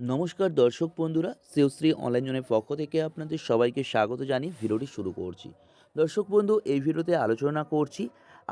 নমস্কার দর্শক বন্ধুরা শ্রী অনলাইন জনের পক্ষ থেকে আপনাদের সবাইকে স্বাগত জানিয়ে ভিডিওটি শুরু করছি। দর্শক বন্ধু, এই ভিডিওতে আলোচনা করছি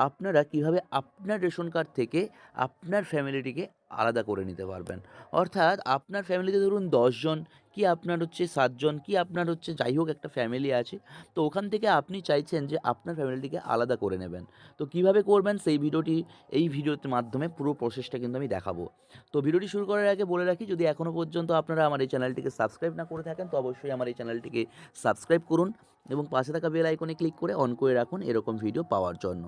আপনারা কীভাবে আপনার রেশন কার্ড থেকে আপনার ফ্যামিলিটিকে আলাদা করে নিতে পারবেন। অর্থাৎ আপনার ফ্যামিলিতে ধরুন দশজন কি আপনার হচ্ছে সাতজন কি আপনার হচ্ছে যাই হোক একটা ফ্যামিলি আছে, তো ওখান থেকে আপনি চাইছেন যে আপনার ফ্যামিলিটিকে আলাদা করে নেবেন। তো কীভাবে করবেন সেই ভিডিওটি, এই ভিডিওর মাধ্যমে পুরো প্রসেসটা কিন্তু আমি দেখাবো। তো ভিডিওটি শুরু করার আগে বলে রাখি, যদি এখনও পর্যন্ত আপনারা আমার এই চ্যানেলটিকে সাবস্ক্রাইব না করে থাকেন, তো অবশ্যই আমার এই চ্যানেলটিকে সাবস্ক্রাইব করুন। এবং পাশে থাকা বেল আইকনে ক্লিক করে অন করে রাখুন এরকম ভিডিও পাওয়ার জন্য।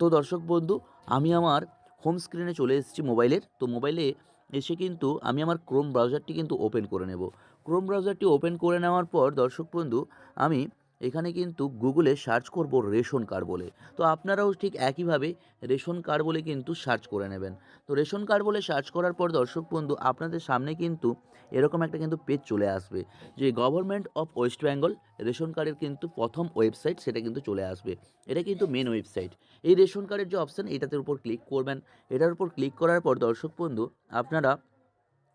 তো দর্শক বন্ধু, আমি আমার হোম স্ক্রিনে চলে এসেছি মোবাইলের তো মোবাইলে এসে কিন্তু আমি আমার ক্রোম ব্রাউজারটি কিন্তু ওপেন করে নেব। ক্রোম ব্রাউজারটি ওপেন করে নেওয়ার পর দর্শক বন্ধু, আমি এখানে কিন্তু গুগলে সার্চ করব রেশন কার্ড বলে। তো আপনারাও ঠিক একইভাবে রেশন কার্ড বলে কিন্তু সার্চ করে নেবেন। তো রেশন কার্ড বলে সার্চ করার পর দর্শক বন্ধু, আপনাদের সামনে কিন্তু এরকম একটা কিন্তু পেজ চলে আসবে, যে government of west Bengal ration কার্ডের কিন্তু প্রথম ওয়েবসাইট সেটা কিন্তু চলে আসবে। এটা কিন্তু মেন ওয়েবসাইট। এই রেশন কার্ডের যে অপশান এটাতে উপর ক্লিক করবেন। এটার উপর ক্লিক করার পর দর্শক বন্ধু, আপনারা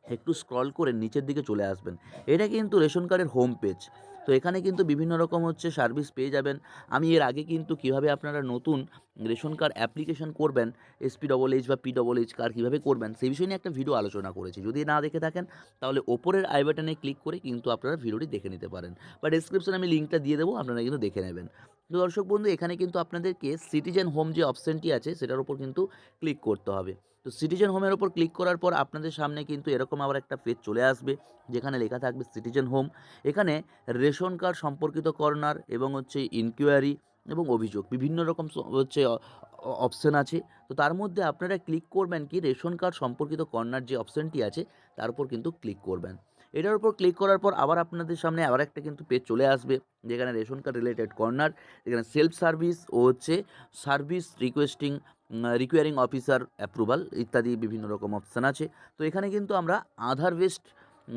একটু স্ক্রল করে নিচের দিকে চলে আসবেন। এটা কিন্তু রেশন কার্ডের হোম পেজ তো এখানে কিন্তু বিভিন্ন রকম হচ্ছে সার্ভিস পেয়ে যাবেন। আমি এর আগে কিন্তু কীভাবে আপনারা নতুন রেশন কার্ড অ্যাপ্লিকেশন করবেন এসপি ডবল এইচ বা পি ডবল এইচ কার্ড কীভাবে করবেন, সেই বিষয় নিয়ে একটা ভিডিও আলোচনা করেছি। যদি না দেখে থাকেন, তাহলে ওপরের আই বাটনে ক্লিক করে কিন্তু আপনারা ভিডিওটি দেখে নিতে পারেন। বা ডিসক্রিপশনে আমি লিঙ্কটা দিয়ে দেবো, আপনারা কিন্তু দেখে নেবেন। তো দর্শক বন্ধু, এখানে কিন্তু আপনাদেরকে সিটিজেন হোম যে অপশানটি আছে, সেটার উপর কিন্তু ক্লিক করতে হবে। তো সিটিজেন হোমের ওপর ক্লিক করার পর আপনাদের সামনে কিন্তু এরকম আবার একটা পেজ চলে আসবে, যেখানে লেখা থাকবে সিটিজেন হোম এখানে রেশন কার্ড সম্পর্কিত কর্নার এবং হচ্ছে ইনকোয়ারি এবং অভিযোগ, বিভিন্ন রকম হচ্ছে অপশান আছে। তো তার মধ্যে আপনারা ক্লিক করবেন কি রেশন কার্ড সম্পর্কিত কর্নার যে অপশানটি আছে, তার উপর কিন্তু ক্লিক করবেন। এটার উপর ক্লিক করার পর আবার আপনাদের সামনে আবার একটা কিন্তু পেজ চলে আসবে, যেখানে রেশন কার্ড রিলেটেড কর্নার, যেখানে সেলফ সার্ভিস ও হচ্ছে service requesting requiring officer approval ইত্যাদি বিভিন্ন রকম অপশান আছে। তো এখানে কিন্তু আমরা আধার বেসড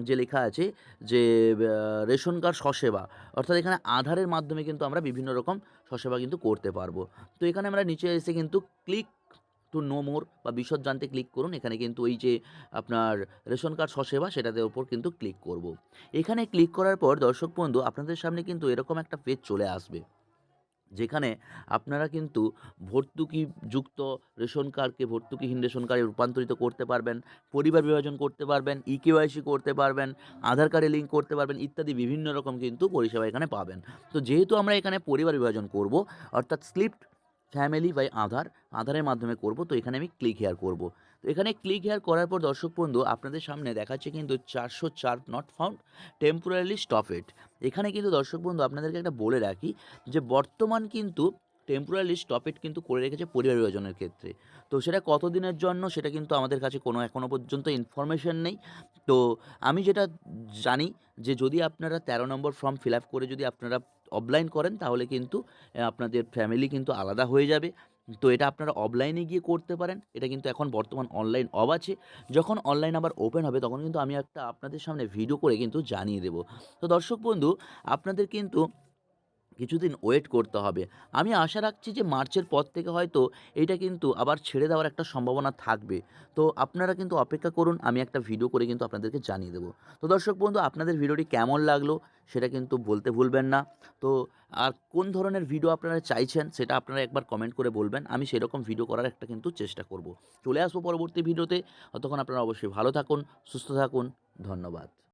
যে লেখা আছে যে রেশন কার্ড স্বসেবা অর্থাৎ এখানে আধারের মাধ্যমে কিন্তু আমরা বিভিন্ন রকম স্বসেবা কিন্তু করতে পারব। তো এখানে আমরা নিচে এসে কিন্তু ক্লিক টু নো মোর বা বিশদ জানতে ক্লিক করুন। এখানে কিন্তু ওই যে আপনার রেশন কার্ড স্বসেবা সেটাতে ওপর কিন্তু ক্লিক করব। এখানে ক্লিক করার পর দর্শক বন্ধু, আপনাদের সামনে কিন্তু এরকম একটা পেজ চলে আসবে। যেখানে আপনারা কিন্তু ভর্তুকিযুক্ত রেশন কার্ডকে ভর্তুকিহীন রেশন কার্ডে রূপান্তরিত করতে পারবেন, পরিবার বিভাজন করতে পারবেন, ই কেওয়াইসি করতে পারবেন, আধার কার্ডে লিঙ্ক করতে পারবেন ইত্যাদি বিভিন্ন রকম কিন্তু পরিষেবা এখানে পাবেন। তো যেহেতু আমরা এখানে পরিবার বিভাজন করব, অর্থাৎ স্লিপড ফ্যামিলি বাই আধার, আধারের মাধ্যমে করব, তো এখানে আমি ক্লিক হেয়ার করব। এখানে ক্লিক হেয়ার করার পর দর্শক বন্ধু, আপনাদের সামনে দেখাচ্ছে কিন্তু চারশো চার নট ফাউন্ড টেম্পোরারি স্টপেড এখানে কিন্তু দর্শক বন্ধু, আপনাদেরকে একটা বলে রাখি যে বর্তমান কিন্তু টেম্পোরারি স্টপেড কিন্তু করে রেখেছে পরিবার বিভাজনের ক্ষেত্রে। তো সেটা কতদিনের জন্য সেটা কিন্তু আমাদের কাছে কোনো এখনও পর্যন্ত ইনফরমেশন নেই। তো আমি যেটা জানি যে যদি আপনারা তেরো নম্বর ফর্ম ফিল করে যদি আপনারা অফলাইন করেন তাহলে কিন্তু আপনাদের ফ্যামিলি কিন্তু আলাদা হয়ে যাবে। তো এটা আপনারা অফলাইনে গিয়ে করতে পারেন। এটা কিন্তু এখন বর্তমান অনলাইন অব আছে। যখন অনলাইন আবার ওপেন হবে, তখন কিন্তু আমি একটা আপনাদের সামনে ভিডিও করে কিন্তু জানিয়ে দেবো। তো দর্শক বন্ধু, আপনাদের কিন্তু কিছুদিন ওয়েট করতে হবে। আমি আশা রাখছি যে মার্চের পর থেকে হয়তো এটা কিন্তু আবার ছেড়ে দেওয়ার একটা সম্ভাবনা থাকবে। তো আপনারা কিন্তু অপেক্ষা করুন, আমি একটা ভিডিও করে কিন্তু আপনাদেরকে জানিয়ে দেবো। তো দর্শক বন্ধু, আপনাদের ভিডিওটি কেমন লাগল সেটা কিন্তু বলতে ভুলবেন না। তো আর কোন ধরনের ভিডিও আপনারা চাইছেন সেটা আপনারা একবার কমেন্ট করে বলবেন। আমি সেরকম ভিডিও করার একটা কিন্তু চেষ্টা করব। চলে আসব পরবর্তী ভিডিওতে ততক্ষণ আপনারা অবশ্যই ভালো থাকুন, সুস্থ থাকুন। ধন্যবাদ।